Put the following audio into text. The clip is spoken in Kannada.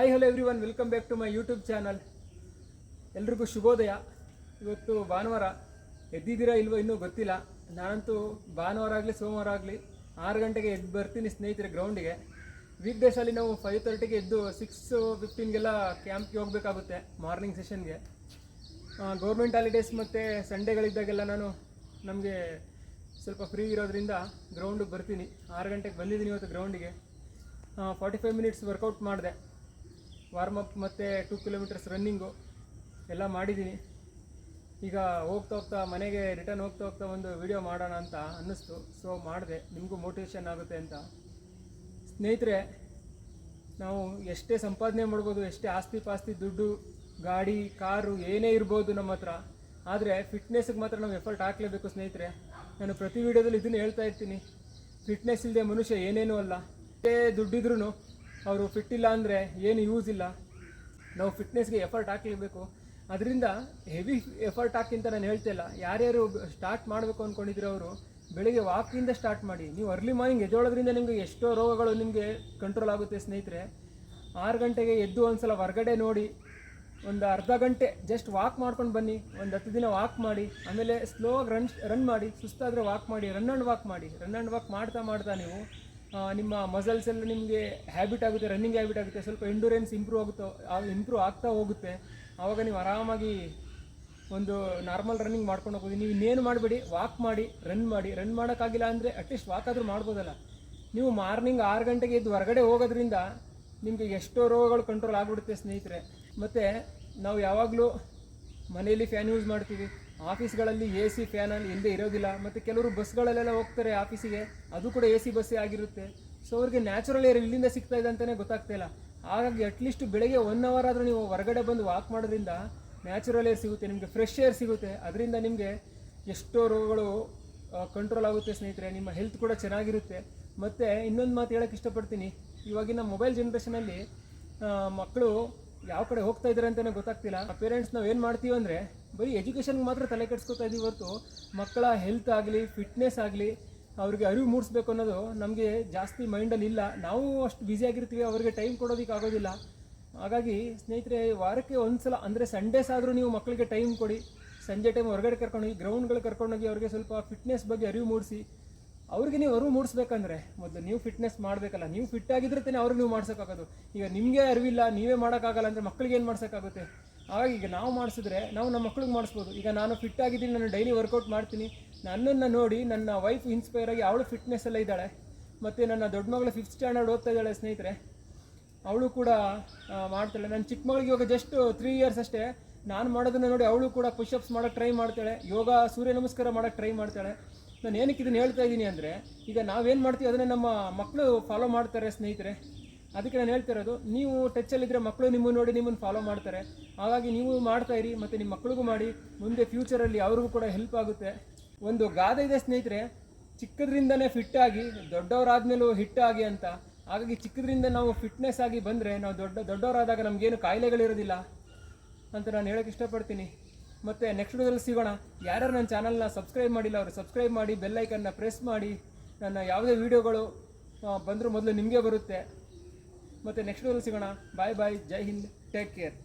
Hi hello everyone welcome back to my YouTube channel ಎಲ್ರಿಗೂ ಶುಭೋದಯ. ಇವತ್ತು ಭಾನುವಾರ ಎದ್ದಿದ್ದೀರಾ ಇಲ್ವೋ ಇನ್ನೂ ಗೊತ್ತಿಲ್ಲ. ನಾನಂತೂ ಭಾನುವಾರ ಆಗಲಿ, ಸೋಮವಾರ ಆಗಲಿ ಆರು ಗಂಟೆಗೆ ಎದ್ದು ಬರ್ತೀನಿ ಸ್ನೇಹಿತರೆ ಗ್ರೌಂಡಿಗೆ. ವೀಕ್ ಡೇಸಲ್ಲಿ ನಾವು ಫೈವ್ ತರ್ಟಿಗೆ ಎದ್ದು ಸಿಕ್ಸ್ ಫಿಫ್ಟೀನ್ಗೆಲ್ಲ ಕ್ಯಾಂಪ್ಗೆ ಹೋಗಬೇಕಾಗುತ್ತೆ ಮಾರ್ನಿಂಗ್ ಸೆಷನ್ಗೆ ಗೌರ್ಮೆಂಟ್ ಹಾಲಿಡೇಸ್ ಮತ್ತು ಸಂಡೇಗಳಿದ್ದಾಗೆಲ್ಲ ನಾನು ನಮಗೆ ಸ್ವಲ್ಪ ಫ್ರೀ ಇರೋದ್ರಿಂದ ಗ್ರೌಂಡಿಗೆ ಬರ್ತೀನಿ. ಆರು ಗಂಟೆಗೆ ಬಂದಿದ್ದೀನಿ ಇವತ್ತು ಗ್ರೌಂಡಿಗೆ ಫಾರ್ಟಿ ಫೈವ್ ಮಿನಿಟ್ಸ್ ವರ್ಕೌಟ್ ಮಾಡಿದೆ. ವಾರ್ಮ್ ಅಪ್ ಮತ್ತು ಟೂ ಕಿಲೋಮೀಟರ್ಸ್ ರನ್ನಿಂಗು ಎಲ್ಲ ಮಾಡಿದ್ದೀನಿ ಈಗ ಹೋಗ್ತಾ ಹೋಗ್ತಾ ಮನೆಗೆ ರಿಟರ್ನ್ ಹೋಗ್ತಾ ಹೋಗ್ತಾ ಒಂದು ವಿಡಿಯೋ ಮಾಡೋಣ ಅಂತ ಅನ್ನಿಸ್ತು. ಸೊ ಮಾಡಿದೆ. ನಿಮಗೂ ಮೋಟಿವೇಶನ್ ಆಗುತ್ತೆ ಅಂತ. ಸ್ನೇಹಿತರೆ, ನಾವು ಎಷ್ಟೇ ಸಂಪಾದನೆ ಮಾಡ್ಬೋದು, ಎಷ್ಟೇ ಆಸ್ತಿ ಪಾಸ್ತಿ, ದುಡ್ಡು, ಗಾಡಿ, ಕಾರು ಏನೇ ಇರ್ಬೋದು ನಮ್ಮ ಹತ್ರ. ಆದರೆ ಫಿಟ್ನೆಸ್ಗೆ ಮಾತ್ರ ನಾವು ಎಫರ್ಟ್ ಹಾಕಲೇಬೇಕು ಸ್ನೇಹಿತರೆ. ನಾನು ಪ್ರತಿ ವಿಡಿಯೋದಲ್ಲಿ ಇದನ್ನು ಹೇಳ್ತಾ ಇರ್ತೀನಿ. ಫಿಟ್ನೆಸ್ ಇಲ್ಲದೆ ಮನುಷ್ಯ ಏನೇನೂ ಅಲ್ಲ. ಎಷ್ಟೇ ದುಡ್ಡಿದ್ರೂ ಅವರು ಫಿಟ್ ಇಲ್ಲ ಅಂದರೆ ಏನು ಯೂಸ್ ಇಲ್ಲ. ನಾವು ಫಿಟ್ನೆಸ್ಗೆ ಎಫರ್ಟ್ ಹಾಕಲೇಬೇಕು. ಅದರಿಂದ ಹೆವಿ ಎಫರ್ಟ್ ಹಾಕಿಂತ ನಾನು ಹೇಳ್ತಿಲ್ಲ ಯಾರ್ಯಾರು ಸ್ಟಾರ್ಟ್ ಮಾಡಬೇಕು ಅಂದ್ಕೊಂಡಿದ್ರು ಅವರು, ಬೆಳಿಗ್ಗೆ ವಾಕಿಂದ ಸ್ಟಾರ್ಟ್ ಮಾಡಿ. ನೀವು ಅರ್ಲಿ ಮಾರ್ನಿಂಗ್ ಎದ್ದೋಳೋದ್ರಿಂದ ನಿಮಗೆ ಎಷ್ಟೋ ರೋಗಗಳು ನಿಮಗೆ ಕಂಟ್ರೋಲ್ ಆಗುತ್ತೆ ಸ್ನೇಹಿತರೆ. ಆರು ಗಂಟೆಗೆ ಎದ್ದು ಒಂದ್ಸಲ ಹೊರಗಡೆ ನೋಡಿ, ಒಂದು ಅರ್ಧ ಗಂಟೆ ಜಸ್ಟ್ ವಾಕ್ ಮಾಡ್ಕೊಂಡು ಬನ್ನಿ. ಒಂದು ಹತ್ತು ದಿನ ವಾಕ್ ಮಾಡಿ. ಆಮೇಲೆ ಸ್ಲೋ ರನ್ ರನ್ ಮಾಡಿ. ಸುಸ್ತಾದರೆ ವಾಕ್ ಮಾಡಿ. ರನ್ ಆ್ಯಂಡ್ ವಾಕ್ ಮಾಡಿ. ರನ್ ಆ್ಯಂಡ್ ವಾಕ್ ಮಾಡ್ತಾ ಮಾಡ್ತಾ ನೀವು ನಿಮ್ಮ ಮಸಲ್ಸ್ ಎಲ್ಲ ನಿಮಗೆ ಹ್ಯಾಬಿಟ್ ಆಗುತ್ತೆ ರನ್ನಿಂಗ್ ಹ್ಯಾಬಿಟ್ ಆಗುತ್ತೆ, ಸ್ವಲ್ಪ ಎಂಡೂರೆನ್ಸ್ ಇಂಪ್ರೂವ್ ಆಗುತ್ತೋ ಇಂಪ್ರೂವ್ ಆಗ್ತಾ ಹೋಗುತ್ತೆ. ಆವಾಗ ನೀವು ಆರಾಮಾಗಿ ಒಂದು ನಾರ್ಮಲ್ ರನ್ನಿಂಗ್ ಮಾಡ್ಕೊಂಡು ಹೋಗ್ಬೋದು. ನೀವು ಇನ್ನೇನು ಮಾಡಬೇಡಿ ವಾಕ್ ಮಾಡಿ ರನ್ ಮಾಡಿ. ರನ್ ಮಾಡೋಕ್ಕಾಗಿಲ್ಲ ಅಂದರೆ ಅಟ್ಲೀಸ್ಟ್ ವಾಕ್ ಆದರೂ ಮಾಡ್ಬೋದಲ್ಲ. ನೀವು ಮಾರ್ನಿಂಗ್ ಆರು ಗಂಟೆಗೆ ಎದ್ದು ಹೊರಗಡೆ ಹೋಗೋದ್ರಿಂದ ನಿಮಗೆ ಎಷ್ಟೋ ರೋಗಗಳು ಕಂಟ್ರೋಲ್ ಆಗಿಬಿಡುತ್ತೆ ಸ್ನೇಹಿತರೆ. ಮತ್ತು ನಾವು ಯಾವಾಗಲೂ ಮನೆಯಲ್ಲಿ ಫ್ಯಾನ್ ಯೂಸ್ ಮಾಡ್ತೀವಿ. ಆಫೀಸ್ಗಳಲ್ಲಿ ಎ ಸಿ ಫ್ಯಾನಲ್ಲಿ ಎಲ್ಲೇ ಇರೋದಿಲ್ಲ. ಮತ್ತು ಕೆಲವರು ಬಸ್ಗಳಲ್ಲೆಲ್ಲ ಹೋಗ್ತಾರೆ ಆಫೀಸಿಗೆ ಅದು ಕೂಡ ಎ ಸಿ ಬಸ್ಸೇ ಆಗಿರುತ್ತೆ. ಸೊ ಅವ್ರಿಗೆ ನ್ಯಾಚುರಲ್ ಏರ್ ಇಲ್ಲಿಂದ ಸಿಗ್ತಾ ಇದೆ ಅಂತಲೇ ಗೊತ್ತಾಗ್ತಾ ಇಲ್ಲ. ಹಾಗಾಗಿ ಅಟ್ಲೀಸ್ಟ್ ಬೆಳಗ್ಗೆ ಒನ್ ಅವರ್ ಆದರೂ ನೀವು ಹೊರಗಡೆ ಬಂದು ವಾಕ್ ಮಾಡೋದ್ರಿಂದ ನ್ಯಾಚುರಲ್ ಏರ್ ಸಿಗುತ್ತೆ. ನಿಮಗೆ ಫ್ರೆಶ್ ಏರ್ ಸಿಗುತ್ತೆ. ಅದರಿಂದ ನಿಮಗೆ ಎಷ್ಟೋ ರೋಗಗಳು ಕಂಟ್ರೋಲ್ ಆಗುತ್ತೆ ಸ್ನೇಹಿತರೆ. ನಿಮ್ಮ ಹೆಲ್ತ್ ಕೂಡ ಚೆನ್ನಾಗಿರುತ್ತೆ. ಮತ್ತು ಇನ್ನೊಂದು ಮಾತು ಹೇಳೋಕ್ಕೆ ಇಷ್ಟಪಡ್ತೀನಿ. ಇವಾಗಿನ ಮೊಬೈಲ್ ಜನ್ರೇಷನಲ್ಲಿ ಮಕ್ಕಳು ಯಾವ ಕಡೆ ಹೋಗ್ತಾ ಇದ್ದಾರೆ ಅಂತಲೇ ಗೊತ್ತಾಗ್ತಿಲ್ಲ. ಪೇರೆಂಟ್ಸ್ ನಾವು ಏನು ಮಾಡ್ತೀವಿ ಅಂದರೆ, ಬರೀ ಎಜುಕೇಷನ್ಗೆ ಮಾತ್ರ ತಲೆ ಕೆಡಿಸ್ಕೊತಾ ಇದೀವಿ ಹೊರತು, ಮಕ್ಕಳ ಹೆಲ್ತ್ ಆಗಲಿ ಫಿಟ್ನೆಸ್ ಆಗಲಿ, ಅವ್ರಿಗೆ ಅರಿವು ಮೂಡಿಸ್ಬೇಕು ಅನ್ನೋದು ನಮಗೆ ಜಾಸ್ತಿ ಮೈಂಡಲ್ಲಿ ಇಲ್ಲ. ನಾವು ಅಷ್ಟು ಬ್ಯುಸಿಯಾಗಿರ್ತೀವಿ ಅವರಿಗೆ ಟೈಮ್ ಕೊಡೋದಕ್ಕೆ ಆಗೋದಿಲ್ಲ. ಹಾಗಾಗಿ ಸ್ನೇಹಿತರೆ, ವಾರಕ್ಕೆ ಒಂದು ಸಲ ಅಂದರೆ ಸಂಡೇಸ್ ಆದರೂ ನೀವು ಮಕ್ಕಳಿಗೆ ಟೈಮ್ ಕೊಡಿ. ಸಂಜೆ ಟೈಮ್ ಹೊರಗಡೆ ಕರ್ಕೊಂಡೋಗಿ ಗ್ರೌಂಡ್ಗಳು ಕರ್ಕೊಂಡೋಗಿ ಅವ್ರಿಗೆ ಸ್ವಲ್ಪ ಫಿಟ್ನೆಸ್ ಬಗ್ಗೆ ಅರಿವು ಮೂಡಿಸಿ. ಅವ್ರಿಗೆ ನೀವು ಅರಿವು ಮೂಡಿಸ್ಬೇಕಂದ್ರೆ ಮೊದಲು ನೀವು ಫಿಟ್ನೆಸ್ ಮಾಡಬೇಕಲ್ಲ, ನೀವು ಫಿಟ್ ಆಗಿದ್ರೆ ತಾನೇ ಅವ್ರಿಗೆ ನೀವು ಮಾಡ್ಸೋಕ್ಕಾಗೋದು. ಈಗ ನಿಮಗೆ ಅರಿವಿಲ್ಲ, ನೀವೇ ಮಾಡೋಕ್ಕಾಗಲ್ಲ ಅಂದರೆ ಮಕ್ಕಳಿಗೆ ಏನು ಮಾಡ್ಸೋಕ್ಕಾಗುತ್ತೆ? ಹಾಗಾಗಿ ಈಗ ನಾವು ಮಾಡಿಸಿದ್ರೆ ನಾವು ನಮ್ಮ ಮಕ್ಳಿಗೆ ಮಾಡಿಸ್ಬೋದು. ಈಗ ನಾನು ಫಿಟ್ ಆಗಿದ್ದೀನಿ, ನಾನು ಡೈಲಿ ವರ್ಕೌಟ್ ಮಾಡ್ತೀನಿ. ನನ್ನನ್ನು ನೋಡಿ ನನ್ನ ವೈಫ್ ಇನ್ಸ್ಪೈರ್ ಆಗಿ ಅವಳು ಫಿಟ್ನೆಸ್ ಎಲ್ಲ ಇದ್ದಾಳೆ. ಮತ್ತು ನನ್ನ ದೊಡ್ಡ ಮಗಳು ಫಿಫ್ತ್ ಸ್ಟ್ಯಾಂಡರ್ಡ್ ಓದ್ತಾ ಇದ್ದಾಳೆ ಸ್ನೇಹಿತರೆ. ಅವಳು ಕೂಡ ಮಾಡ್ತಾಳೆ. ನನ್ನ ಚಿಕ್ಕ ಮಗಳಿಗೆ ಇವಾಗ ಜಸ್ಟ್ ತ್ರೀ ಇಯರ್ಸ್ ಅಷ್ಟೇ. ನಾನು ಮಾಡೋದನ್ನು ನೋಡಿ ಅವಳು ಕೂಡ ಪುಷಪ್ಸ್ ಮಾಡೋಕ್ಕೆ ಟ್ರೈ ಮಾಡ್ತಾಳೆ. ಯೋಗ, ಸೂರ್ಯ ನಮಸ್ಕಾರ ಮಾಡೋಕ್ಕೆ ಟ್ರೈ ಮಾಡ್ತಾಳೆ. ನಾನು ಏನಕ್ಕೆ ಇದನ್ನು ಹೇಳ್ತಾ ಇದ್ದೀನಿ ಅಂದರೆ, ಈಗ ನಾವೇನು ಮಾಡ್ತೀವಿ, ಅದನ್ನೇ ನಮ್ಮ ಮಕ್ಕಳು ಫಾಲೋ ಮಾಡ್ತಾರೆ ಸ್ನೇಹಿತರೆ. ಅದಕ್ಕೆ ನಾನು ಹೇಳ್ತಾ ಇರೋದು, ನೀವು ಟಚ್ಚಲ್ಲಿದ್ದರೆ ಮಕ್ಕಳು ನಿಮ್ಮನ್ನು ನೋಡಿ ನಿಮ್ಮನ್ನು ಫಾಲೋ ಮಾಡ್ತಾರೆ. ಹಾಗಾಗಿ ನೀವು ಮಾಡ್ತಾ ಇರಿ, ಮತ್ತು ನಿಮ್ಮ ಮಕ್ಕಳಿಗೂ ಮಾಡಿ, ಮುಂದೆ ಫ್ಯೂಚರಲ್ಲಿ ಅವ್ರಿಗೂ ಕೂಡ ಹೆಲ್ಪ್ ಆಗುತ್ತೆ. ಒಂದು ಗಾದೆ ಇದೆ ಸ್ನೇಹಿತರೆ, ಚಿಕ್ಕದ್ರಿಂದನೇ ಫಿಟ್ ಆಗಿ, ದೊಡ್ಡವರಾದ್ಮೇಲೂ ಹಿಟ್ ಆಗಿ ಅಂತ. ಹಾಗಾಗಿ ಚಿಕ್ಕದ್ರಿಂದ ನಾವು ಫಿಟ್ನೆಸ್ ಆಗಿ ಬಂದರೆ, ನಾವು ದೊಡ್ಡ, ದೊಡ್ಡವರಾದಾಗ ನಮಗೇನು ಕಾಯಿಲೆಗಳಿರೋದಿಲ್ಲ ಅಂತ ನಾನು ಹೇಳೋಕ್ಕೆ ಇಷ್ಟಪಡ್ತೀನಿ. ಮತ್ತು ನೆಕ್ಸ್ಟ್ ವಿಡಿಯೋದಲ್ಲಿ ಸಿಗೋಣ. ಯಾರ್ಯಾರು ನನ್ನ ಚಾನಲ್ನ ಸಬ್ಸ್ಕ್ರೈಬ್ ಮಾಡಿಲ್ಲ ಅವರು ಸಬ್ಸ್ಕ್ರೈಬ್ ಮಾಡಿ ಬೆಲ್ಲೈಕನ್ನ ಪ್ರೆಸ್ ಮಾಡಿ. ನನ್ನ ಯಾವುದೇ ವೀಡಿಯೋಗಳು ಬಂದರೂ ಮೊದಲು ನಿಮಗೆ ಬರುತ್ತೆ. ಮತ್ತು ನೆಕ್ಸ್ಟ್ ವಿಡಿಯೋದಲ್ಲಿ ಸಿಗೋಣ. ಬಾಯ್ ಬಾಯ್ ಜೈ ಹಿಂದ್ ಟೇಕ್ ಕೇರ್